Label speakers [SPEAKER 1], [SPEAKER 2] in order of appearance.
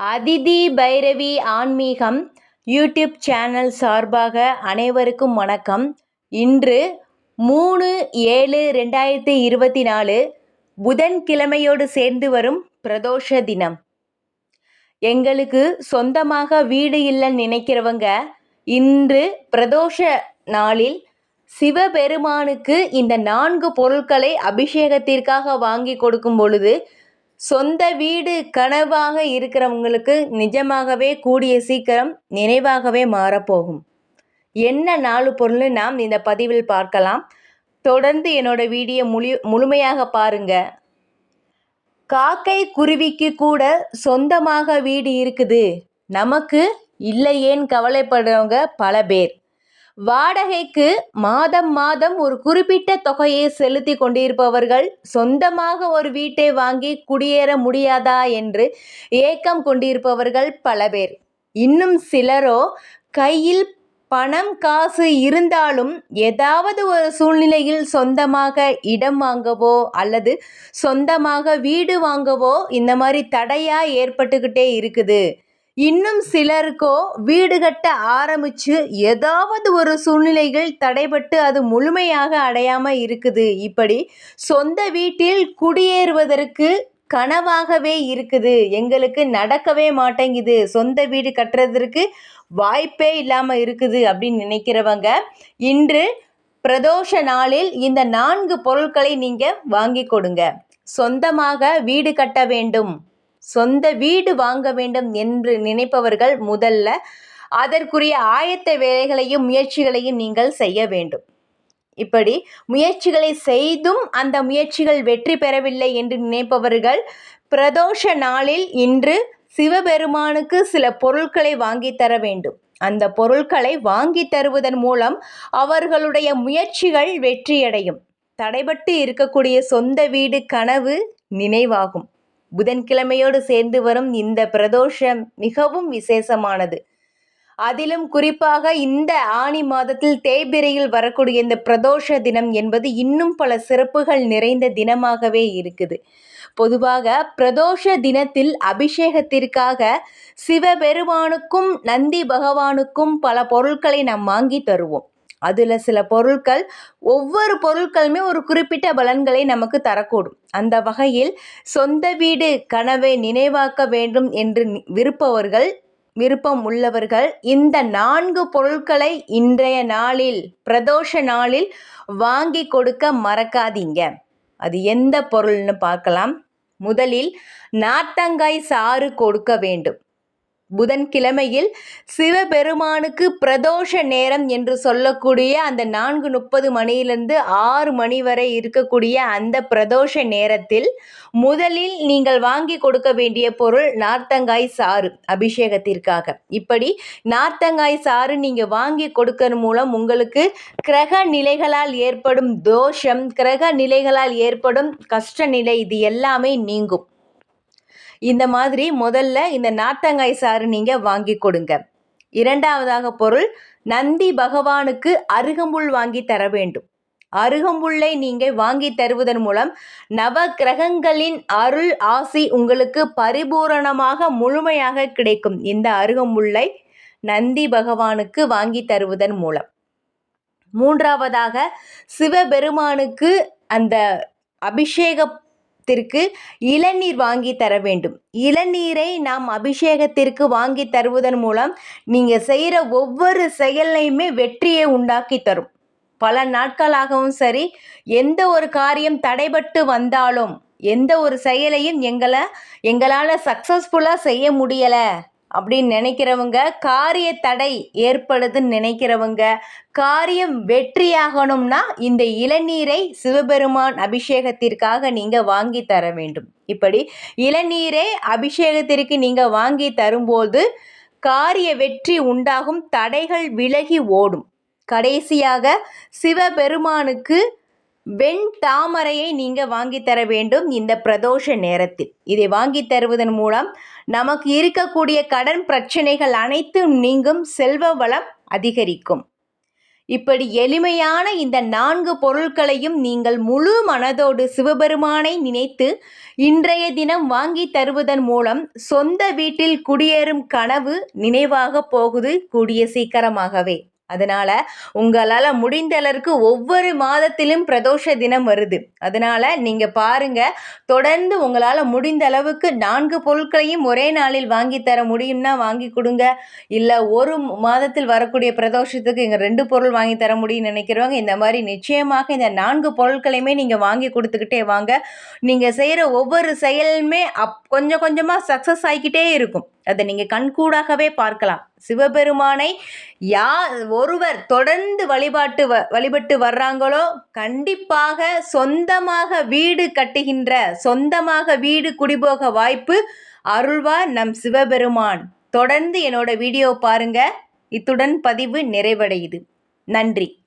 [SPEAKER 1] அதிதி பைரவி ஆன்மீகம் YouTube channel சார்பாக அனைவருக்கும் வணக்கம். இன்று மூணு ஏழு ரெண்டாயிரத்தி இருபத்தி நாலு புதன்கிழமையோடு சேர்ந்து வரும் பிரதோஷ தினம். எங்களுக்கு சொந்தமாக வீடு இல்லைன்னு நினைக்கிறவங்க இன்று பிரதோஷ நாளில் சிவபெருமானுக்கு இந்த நான்கு பொருட்களை அபிஷேகத்திற்காக வாங்கி கொடுக்கும் பொழுது சொந்த வீடு கனவாக இருக்கிறவங்களுக்கு நிஜமாகவே கூடிய சீக்கிரம் நினைவாகவே மாறப்போகும். என்ன நாலு பொருள் நாம் இந்த பதிவில் பார்க்கலாம். தொடர்ந்து என்னோட வீடியோ முழு முழுமையாக பாருங்க. காக்கை குருவிக்கு கூட சொந்தமாக வீடு இருக்குது. நமக்கு இல்லையேன்னு கவலைப்படுறவங்க பல பேர். வாடகைக்கு மாதம் மாதம் ஒரு குறிப்பிட்ட தொகையை செலுத்தி கொண்டிருப்பவர்கள் சொந்தமாக ஒரு வீட்டை வாங்கி குடியேற முடியாதா என்று ஏக்கம் கொண்டிருப்பவர்கள் பல பேர். இன்னும் சிலரோ கையில் பணம் காசு இருந்தாலும் ஏதாவது ஒரு சூழ்நிலையில் சொந்தமாக இடம் வாங்கவோ அல்லது சொந்தமாக வீடு வாங்கவோ இந்த மாதிரி தடையாக ஏற்பட்டுக்கிட்டே இருக்குது. இன்னும் சிலருக்கோ வீடு கட்ட ஆரம்பிச்சு ஏதாவது ஒரு சூழ்நிலைகள் தடைபட்டு அது முழுமையாக அடையாமல் இருக்குது. இப்படி சொந்த வீட்டில் குடியேறுவதற்கு கனவாகவே இருக்குது. எங்களுக்கு நடக்கவே மாட்டேங்குது. சொந்த வீடு கட்டுறதற்கு வாய்ப்பே இல்லாமல் இருக்குது அப்படின்னு நினைக்கிறவங்க இன்று பிரதோஷ நாளில் இந்த நான்கு பொருட்களை நீங்கள் வாங்கி கொடுங்க. சொந்தமாக வீடு கட்ட வேண்டும். சொந்த வீடு வாங்க வேண்டும் என்று நினைப்பவர்கள் முதல்ல அதற்குரிய ஆயத்த வேலைகளையும் முயற்சிகளையும் நீங்கள் செய்ய வேண்டும். இப்படி முயற்சிகளை செய்தும் அந்த முயற்சிகள் வெற்றி பெறவில்லை என்று நினைப்பவர்கள் பிரதோஷ நாளில் இன்று சிவபெருமானுக்கு சில பொருட்களை வாங்கி தர வேண்டும். அந்த பொருட்களை வாங்கி தருவதன் மூலம் அவர்களுடைய முயற்சிகள் வெற்றியடையும். தடைபட்டு இருக்கக்கூடிய சொந்த வீடு கனவு நினைவாகும். புதன்கிழமையோடு சேர்ந்து வரும் இந்த பிரதோஷம் மிகவும் விசேஷமானது. அதிலும் குறிப்பாக இந்த ஆணி மாதத்தில் தேய்பிரையில் வரக்கூடிய இந்த பிரதோஷ தினம் என்பது இன்னும் பல சிறப்புகள் நிறைந்த தினமாகவே இருக்குது. பொதுவாக பிரதோஷ தினத்தில் அபிஷேகத்திற்காக சிவபெருமானுக்கும் நந்தி பகவானுக்கும் பல பொருட்களை நாம் வாங்கி தருவோம். அதில் சில பொருட்கள் ஒவ்வொரு பொருட்களுமே ஒரு குறிப்பிட்ட பலன்களை நமக்கு தரக்கூடும். அந்த வகையில் சொந்த வீடு கனவை நினைவாக்க வேண்டும் என்று விருப்பவர்கள் விருப்பம் உள்ளவர்கள் இந்த நான்கு பொருட்களை இன்றைய நாளில் பிரதோஷ நாளில் வாங்கி கொடுக்க மறக்காதீங்க. அது எந்த பொருள்னு பார்க்கலாம். முதலில் நார்த்தங்காய் சாறு கொடுக்க வேண்டும். புதன்கிழமையில் சிவபெருமானுக்கு பிரதோஷ நேரம் என்று சொல்லக்கூடிய அந்த நான்கு முப்பது மணியிலிருந்து ஆறு மணி வரை இருக்கக்கூடிய அந்த பிரதோஷ நேரத்தில் முதலில் நீங்கள் வாங்கி கொடுக்க வேண்டிய பொருள் நார்த்தங்காய் சாறு அபிஷேகத்திற்காக. இப்படி நார்த்தங்காய் சாறு நீங்கள் வாங்கி கொடுக்கறது மூலம் உங்களுக்கு கிரக நிலைகளால் ஏற்படும் தோஷம் கிரக நிலைகளால் ஏற்படும் கஷ்ட நிலை இது எல்லாமே நீங்கும். இந்த மாதிரி முதல்ல இந்த நார்த்தங்காய் சாறு நீங்கள் வாங்கி கொடுங்க. இரண்டாவதாக பொருள் நந்தி பகவானுக்கு அருகம்புல் வாங்கி தர வேண்டும். அருகம்புல்லை நீங்கள் வாங்கி தருவதன் மூலம் நவ கிரகங்களின் அருள் ஆசி உங்களுக்கு பரிபூரணமாக முழுமையாக கிடைக்கும். இந்த அருகம்புல்லை நந்தி பகவானுக்கு வாங்கி தருவதன் மூலம். மூன்றாவதாக சிவபெருமானுக்கு அந்த அபிஷேக அபிஷேகத்திற்கு இளநீர் வாங்கி தர வேண்டும். இளநீரை நாம் அபிஷேகத்திற்கு வாங்கி தருவதன் மூலம் நீங்கள் செய்கிற ஒவ்வொரு செயலையுமே வெற்றியை உண்டாக்கி தரும். பல நாட்களாகவும் சரி எந்த ஒரு காரியம் தடைபட்டு வந்தாலும் எந்த ஒரு செயலையும் எங்களை எங்களால் சக்ஸஸ்ஃபுல்லாக செய்ய முடியலை. அப்படின்னு நினைக்கிறவங்க காரிய தடை ஏற்படுதுன்னு நினைக்கிறவங்க காரியம் வெற்றியாகணும்னா இந்த இளநீரை சிவபெருமான் அபிஷேகத்திற்காக நீங்கள் வாங்கி தர வேண்டும். இப்படி இளநீரை அபிஷேகத்திற்கு நீங்கள் வாங்கி தரும்போது காரிய வெற்றி உண்டாகும் தடைகள் விலகி ஓடும். கடைசியாக சிவபெருமானுக்கு வெண் தாமரையை நீங்கள் வாங்கி தர வேண்டும் இந்த பிரதோஷ நேரத்தில். இதை வாங்கி தருவதன் மூலம் நமக்கு இருக்கக்கூடிய கடன் பிரச்சனைகள் அனைத்தும் நீங்கும் செல்வ வளம் அதிகரிக்கும். இப்படி எளிமையான இந்த நான்கு பொருட்களையும் நீங்கள் முழு மனதோடு சிவபெருமானை நினைத்து இன்றைய தினம் வாங்கி தருவதன் மூலம் சொந்த வீட்டில் குடியேறும் கனவு நினைவாக போகுது கூடிய சீக்கிரமாகவே. அதனால் உங்களால் முடிந்த அளவுக்கு ஒவ்வொரு மாதத்திலும் பிரதோஷ தினம் வருது. அதனால் நீங்கள் பாருங்கள் தொடர்ந்து உங்களால் முடிந்த அளவுக்கு நான்கு பொருட்களையும் ஒரே நாளில் வாங்கி தர முடியும்னா வாங்கி கொடுங்க. இல்லை ஒரு மாதத்தில் வரக்கூடிய பிரதோஷத்துக்கு இங்கே ரெண்டு பொருள் வாங்கி தர முடியும்னு நினைக்கிறவங்க இந்த மாதிரி நிச்சயமாக இந்த நான்கு பொருட்களையுமே நீங்கள் வாங்கி கொடுத்துக்கிட்டே வாங்க. நீங்கள் செய்கிற ஒவ்வொரு செயலுமே அப் கொஞ்சம் கொஞ்சமாக சக்ஸஸ் ஆகிக்கிட்டே இருக்கும். அதை நீங்கள் கண்கூடாகவே பார்க்கலாம். சிவபெருமானை யா ஒருவர் தொடர்ந்து வழிபாட்டு வ வழிபட்டு வர்றாங்களோ கண்டிப்பாக சொந்தமாக வீடு கட்டுகின்ற சொந்தமாக வீடு குடிபோக வாய்ப்பு அருள்வார் நம் சிவபெருமான். தொடர்ந்து என்னோட வீடியோ பாருங்க. இத்துடன் பதிவு நிறைவடையுது. நன்றி.